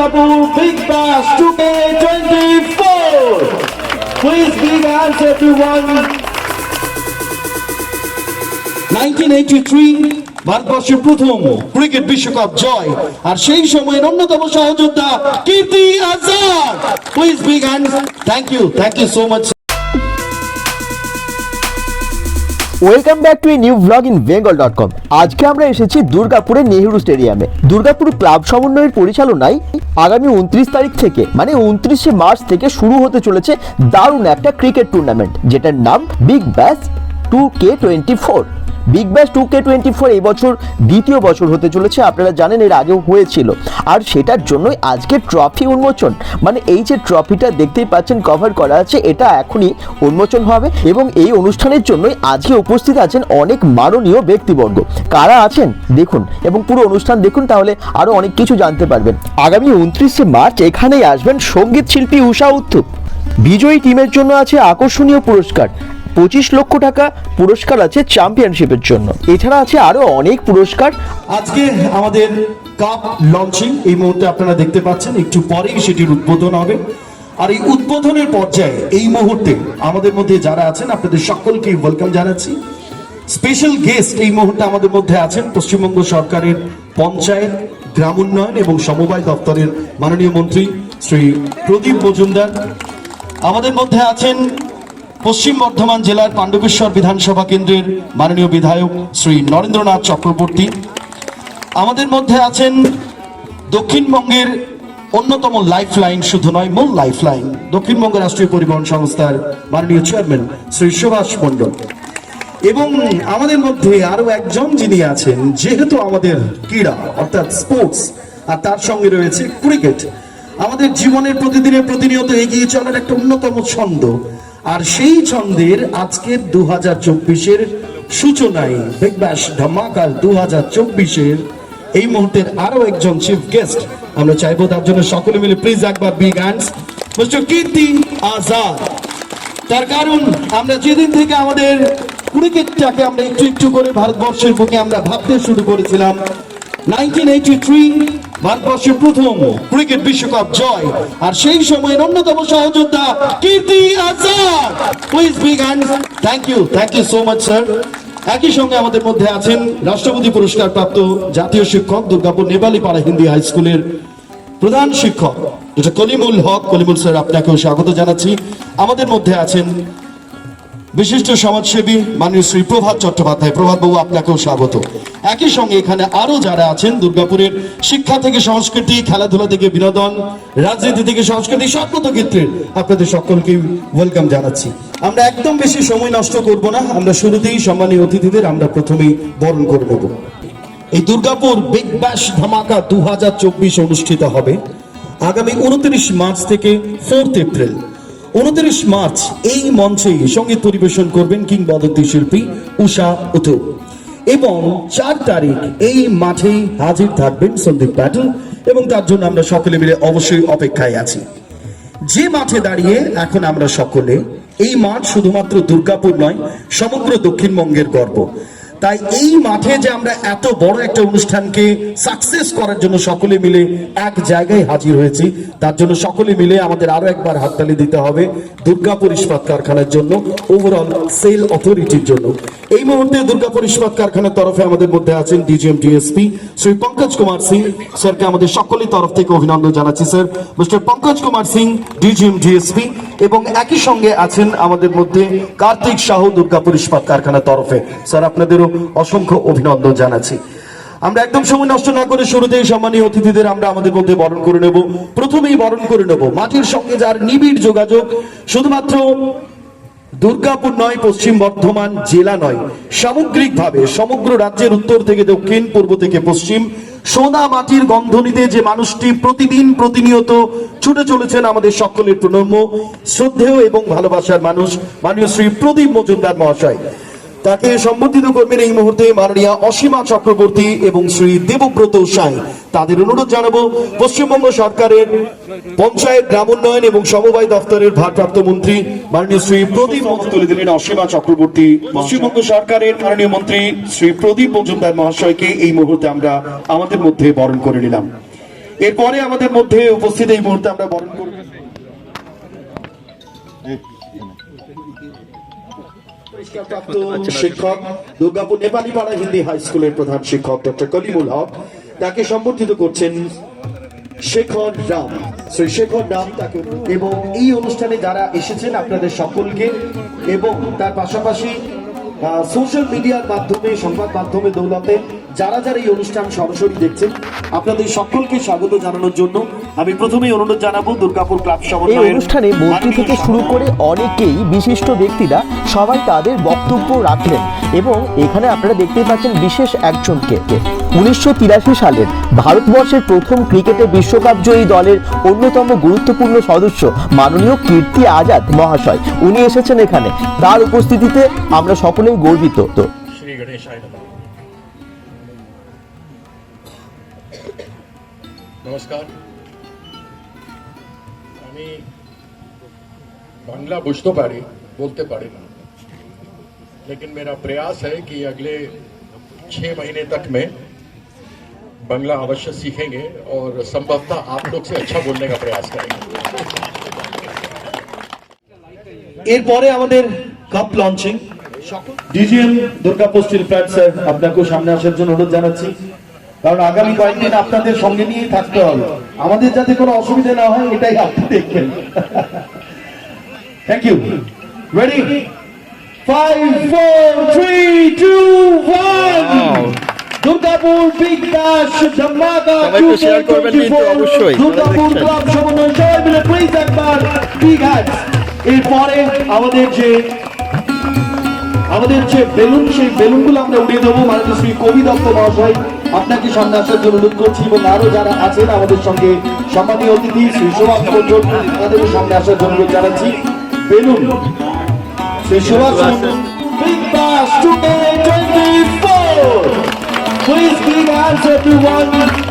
Durgapur Big Bash 2K24. Please big hands everyone. 1983 ভারতবর্ষের প্রথম cricket বিশ্বকাপ জয় আর সেই সময়ের অন্যতম সহযোদ্ধা Kirti Azad please big hand thank you thank you so much welcome back to new blog in Bengal dot com আজকে আমরা এসেছি দুর্গাপুরের নেহেরু স্টেডিয়ামে। দুর্গাপুর ক্লাব সমন্বয়ের পরিচালনায় আগামী উনত্রিশ তারিখ থেকে মানে উনত্রিশে মার্চ থেকে শুরু হতে চলেছে দারুণ একটা ক্রিকেট টুর্নামেন্ট, যেটার নাম big bash two K twenty four big bash two K twenty four এই বছর দ্বিতীয় বছর হতে চলেছে, আপনারা জানেন এর আগেও হয়েছিল। আর সেটার জন্যই আজকে ট্রফি উন্মোচন। মানে এই যে ট্রফিটা দেখতেই পাচ্ছেন কভার করা আছে, এটা এখনই উন্মোচন হবে এবং এই অনুষ্ঠানের জন্যই আজকে উপস্থিত আছেন অনেক মাননীয় ব্যক্তিবর্গ। কারা আছেন? দেখুন, এবং পুরো অনুষ্ঠান দেখুন, তাহলে আরও অনেক কিছু জানতে পারবেন। আগামী উনত্রিশে মার্চ এখানেই আসবেন সংগীত শিল্পী উষা উত্থুপ। বিজয়ী টিমের জন্য আছে আকর্ষণীয় পুরস্কার। পঁচিশ লক্ষ টাকা পুরস্কার আছে চ্যাম্পিয়নশিপের জন্য। এছাড়া আছে আরও অনেক পুরস্কার। আজকে আমাদের কাপ লঞ্চিং এই মুহূর্তে আপনারা দেখতে পাচ্ছেন, একটু পরেই সেটির উদ্বোধন হবে। আর এই উদ্বোধনের পর্যায়ে, এই মুহূর্তে আমাদের মধ্যে যারা আছেন, আপনাদের সকলকে ওয়েলকাম জানাচ্ছি। স্পেশাল গেস্ট এই মুহূর্তে আমাদের মধ্যে আছেন পশ্চিমবঙ্গ সরকারের পঞ্চায়েত, গ্রাম উন্নয়ন এবং সমবায় দপ্তরের মাননীয় মন্ত্রী শ্রী প্রদীপ মজুমদার। আমাদের মধ্যে আছেন পশ্চিম বর্ধমান জেলার পাণ্ডবেশ্বর বিধানসভা কেন্দ্রের মাননীয় বিধায়ক শ্রী নরেন্দ্রনাথ চক্রবর্তী। আমাদের মধ্যে আছেন দক্ষিণবঙ্গের অন্যতম লাইফ লাইন শুধু নয়, মূল লাইফ লাইন দক্ষিণবঙ্গ রাষ্ট্রীয় পরিবহন সংস্থার মাননীয় চেয়ারম্যান শ্রী সুভাষ মণ্ডল। এবং আমাদের মধ্যে আরও একজন যিনি আছেন, যেহেতু আমাদের ক্রীড়া, অর্থাৎ স্পোর্টস, আর তার সঙ্গে রয়েছে ক্রিকেট। আমাদের জীবনের প্রতিদিনের প্রতিনিয়ত এগিয়ে চলার একটা অন্যতম ছন্দ আর সেই ছন্দের আজকের দু হাজার চব্বিশের সূচনায় বিগ ব্যাশ ধামাকাল দু হাজার চব্বিশের এই মুহূর্তের আরও একজন চিফ গেস্ট আমরা চাইব তার জন্য সকলে মিলে প্লিজ একবার big hands mister Kirti Azad তার কারণ, আমরা যেদিন থেকে আমাদের ক্রিকেটটাকে আমরা একটু একটু করে ভারতবর্ষের বুকে আমরা ভাবতে শুরু করেছিলাম 1983 ভারতবর্ষের প্রথম ক্রিকেট বিশ্বকাপ জয়। আর সেই সময়ের অন্যতম সহযোদ্ধা Kirti Azad. Please big hand thank you thank you so much sir একই সঙ্গে আমাদের মধ্যে আছেন রাষ্ট্রপতি পুরস্কার প্রাপ্ত জাতীয় শিক্ষক দুর্গাপুর নেপালি পাড়া হিন্দি হাই স্কুলের প্রধান শিক্ষক যেটা কলিমুল হক। কলিমুল স্যার, আপনাকেও স্বাগত জানাচ্ছি। আমাদের মধ্যে আছেন বিশিষ্ট সমাজসেবী মাননীয় শ্রী প্রভাত চট্টোপাধ্যায়। প্রভাত বাবু, আপনাকেও স্বাগত। একই সঙ্গে এখানে আরও যারা আছেন, দুর্গাপুরের শিক্ষা থেকে সংস্কৃতি, খেলাধুলা থেকে বিনোদন, রাজনীতি থেকে সংস্কৃতি সর্বত ক্ষেত্রে আপনাদের সকলকে ওয়েলকাম জানাচ্ছি। আমরা একদম বেশি সময় নষ্ট করব না, আমরা শুরুতেই সম্মানীয় অতিথিদের আমরা প্রথমেই বরণ করে নেব। এই দুর্গাপুর বিগ ব্যাশ ধামাকা দু হাজার চব্বিশ অনুষ্ঠিত হবে আগামী উনত্রিশ মার্চ থেকে ফোর্থ এপ্রিল উনত্রিশ মার্চ এই মঞ্চে সংগীত পরিবেশন করবেন কিংবদন্তি শিল্পী উষা উথু এবং চার তারিখ এই মাঠেই হাজির থাকবেন সন্দীপ প্যাটেল এবং তার জন্য আমরা সকলে মিলে অবশ্যই অপেক্ষায় আছি। যে মাঠে দাঁড়িয়ে এখন আমরা সকলে, এই মাঠ শুধুমাত্র দুর্গাপুর নয়, সমগ্র দক্ষিণবঙ্গের গর্ব। তাই এই মাঠে যে আমরা এত বড় একটা অনুষ্ঠানকে সাকসেস করার জন্য সকলে মিলে এক জায়গায় হাজির হয়েছি, তার জন্য সকলে মিলে আমাদের আরও একবার হাততালি দিতে হবে দুর্গাপুর ইস্পাত কারখানার জন্য ওভারঅল সেল অথরিটির জন্য। এই মুহূর্তে দুর্গাপুর ইস্পাত কারখানার তরফে আমাদের মধ্যে আছেন ডিজিএম ডিএসপি শ্রী পঙ্কজ কুমার সিং। স্যারকে আমাদের সকলের তরফ থেকে অভিনন্দন জানাচ্ছি, sir. Mister Pankaj Kumar Singh, DGM DSP এবং একই সঙ্গে আছেন আমাদের মধ্যে কার্তিক সাহু দুর্গাপুর ইস্পাত কারখানার তরফে। স্যার, আপনাদেরও অসংখ্য অভিনন্দন জানাচ্ছি। আমরা একদম সময় নষ্ট না করে শুরুতেই সম্মানীয় অতিথিদের আমরা আমাদের মধ্যে বরণ করে নেব। প্রথমেই বরণ করে নেব মাটির সঙ্গে যার নিবিড় যোগাযোগ, শুধুমাত্র দুর্গাপুর নয়, পশ্চিম বর্ধমান জেলা নয়, সামগ্রিকভাবে সমগ্র রাজ্যের উত্তর থেকে দক্ষিণ, পূর্ব থেকে পশ্চিম, সোনা মাটির গন্ধ নিতে যে মানুষটি প্রতিদিন প্রতিনিয়ত ছুটে চলেছেন আমাদের সকলের প্রণম্য, শ্রদ্ধেয় এবং ভালোবাসার মানুষ, মাননীয় শ্রী প্রদীপ মজুমদার মহাশয়। তাকে সম্বোধিত করবেন এই মুহূর্তে মাননীয় অসীমা চক্রবর্তী এবং শ্রী দেবব্রত সাই তাদের অনুরোধ জানাব, পশ্চিমবঙ্গ সরকারের পঞ্চায়েত গ্রাম উন্নয়ন এবং সমবায় দপ্তরের ভারপ্রাপ্ত মন্ত্রী মাননীয় শ্রী প্রদীপ তুলে দিলেন অসীমা চক্রবর্তী। পশ্চিমবঙ্গ সরকারের মাননীয় মন্ত্রী শ্রী প্রদীপ মজুমদার মহাশয়কে এই মুহূর্তে আমরা আমাদের মধ্যে বরণ করে নিলাম। এরপরে আমাদের মধ্যে উপস্থিত এই মুহূর্তে আমরা বরণ করব। পুরস্কারপ্রাপ্ত শিক্ষক, দুর্গাপুর নেপালি পাড়া হিন্দি হাই স্কুলের প্রধান শিক্ষক ডক্টর কলিমুল হক, তাকে সম্বর্ধিত করছেন শেখর রাম। শ্রী শেখর রাম তাকে, এবং এই অনুষ্ঠানে যারা এসেছেন আপনাদের সকলকে, এবং তার পাশাপাশি সোশ্যাল মিডিয়ার মাধ্যমে, সংবাদ মাধ্যমে দৌলতে যারা যারা এই অনুষ্ঠান সরাসরি দেখছেন আপনাদের সকলকে স্বাগত জানানোর জন্য আমি প্রথমেই অনুরোধ জানাব দুর্গাপুর ক্লাব এই অনুষ্ঠানে মন্ত্রী থেকে শুরু করে অনেকেই বিশিষ্ট ব্যক্তিরা সবাই তাদের বক্তব্য রাখলেন এবং এখানে আপনারা দেখতে পাচ্ছেন বিশেষ একজনকে। উনিশশো তিরাশি সালের ভারতবর্ষের প্রথম ক্রিকেটে বিশ্বকাপ জয়ী দলের অন্যতম গুরুত্বপূর্ণ সদস্য মাননীয় কীর্তি আজাদ মহাশয়। উনি এসেছেন এখানে। তার উপস্থিতিতে আমরা সকলেই গর্বিত। তো শ্রী গণেশ নমস্কার আমি बांग्ला बुझते पारी बोलते पारी ना लेकिन मेरा प्रयास है कि अगले छह महीने तक में बांग्ला अवश्य सीखेंगे और संभवतः आप लोग से अच्छा बोलने का प्रयास करेंगे এরপরে আমাদের cup launching DGM Durgapur steel plant sir আপনাকেও সামনে আসার জন্য অনুরোধ জানাচ্ছি কারণ আগামী কয়েকদিন আপনাদের সঙ্গে নিয়েই থাকতে হবে। আমাদের যাতে কোনো অসুবিধা না হয় এটাই আপনি দেখবেন। Thank you ready five four three two one Durgapur big bash ধামাকা অবশ্যই। দুর্গাপুর ক্লাব সমন্বয় সবাই মিলে প্লিজ একবার বিগ এরপরে আমাদের যে আমাদের যে বেলুন, সেই বেলুনগুলো আমরা উড়িয়ে দেবো। মাননীয় শ্রী কবি দত্ত মহাশয় আপনাকে সামনে আসার জন্য অনুরোধ করছি এবং আরও যারা আছেন আমাদের সঙ্গে সম্মানীয় অতিথি, শ্রী সুভাষ মন্ডল তাদেরও সামনে আসার জন্য অনুরোধ জানাচ্ছি। Balloon. Shri Subhash big bash two 24 Please give hands everyone